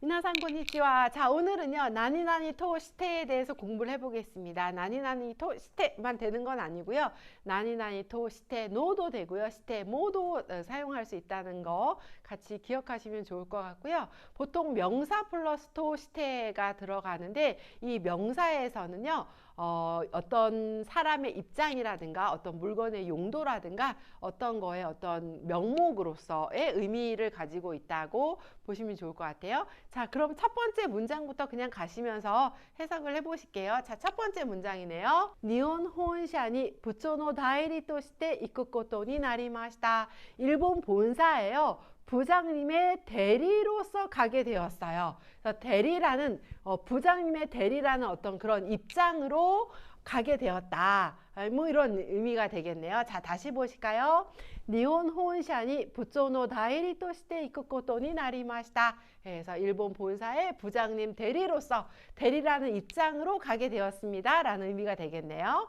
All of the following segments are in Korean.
konnichiwa. 자, 오늘은요. 나니나니 토 시테에 대해서 공부를 해보겠습니다. 나니나니 토 시테만 되는 건 아니고요. 나니나니 토 시테 노도 되고요. 시테 모도 어, 사용할 수 있다는 거 같이 기억하시면 좋을 것 같고요. 보통 명사 플러스 토 시테가 들어가는데 이 명사에서는요. 어, 어떤 사람의 입장이라든가 어떤 물건의 용도라든가 어떤 거에 어떤 명목으로서의 의미를 가지고 있다고 보시면 좋을 것 같아요. 자, 그럼 첫 번째 문장부터 그냥 가시면서 해석을 해보실게요. 자, 첫 번째 문장이네요. 니온 혼샤니 부초노 다이리 토시테 이쿠코토니 나리마시다. 일본 본사예요. 부장님의 대리로서 가게 되었어요. 그래서 대리라는 어, 부장님의 대리라는 어떤 그런 입장으로 가게 되었다. 아, 뭐 이런 의미가 되겠네요. 자, 다시 보실까요? 니온 혼샤니 부초노 다이리 토시테 이쿠코토니 나리마시다. 그래서 일본 본사의 부장님 대리로서 대리라는 입장으로 가게 되었습니다. 라는 의미가 되겠네요.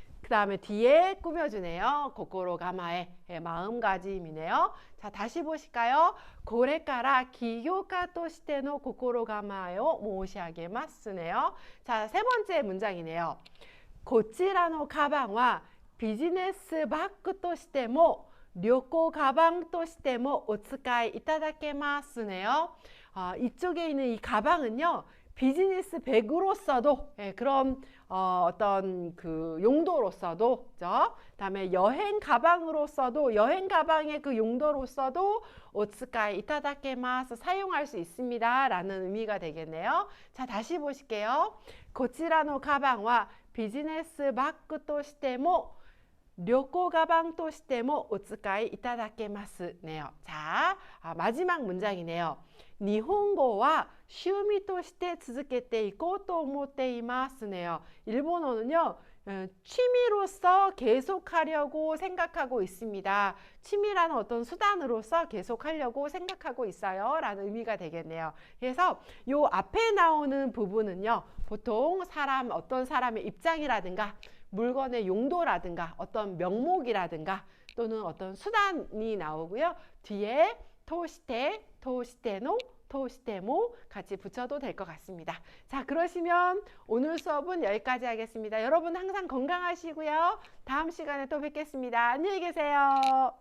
그 다음에 뒤에 꾸며주네요. 고코로 가마에 예, 마음가짐이네요. 자 다시 보실까요? 고래까라 기교가 또시테노 고코로 가마요 모시하게마스네요. 자 세 번째 문장이네요. こちらのカバンはビジネスバッグとしても旅行カバンとしてもお使いいただけます네요. 아, 이쪽에 있는 이 가방은요. 비즈니스 백으로서도 예, 그런 어, 어떤 그 용도로서도 그죠? 그다음에 여행 가방으로서도 여행 가방의 그 용도로서도 오츠카이 이타다케마스 사용할 수 있습니다라는 의미가 되겠네요. 자 다시 보실게요. こちらのカバンはビジネスバッグとしても 旅行ガバンとしてもお使いいただけます네요. 자, 아, 마지막 문장이네요. 日本語は趣味として続けていこうと思っています네요. 일본어는요. 어, 취미로서 계속하려고 생각하고 있습니다. 취미라는 어떤 수단으로서 계속하려고 생각하고 있어요. 라는 의미가 되겠네요. 그래서 요 앞에 나오는 부분은요. 보통 사람, 어떤 사람의 입장이라든가 물건의 용도라든가 어떤 명목이라든가 또는 어떤 수단이 나오고요. 뒤에 토시테, 토시테노, 토시테모 같이 붙여도 될 것 같습니다. 자, 그러시면 오늘 수업은 여기까지 하겠습니다. 여러분 항상 건강하시고요. 다음 시간에 또 뵙겠습니다. 안녕히 계세요.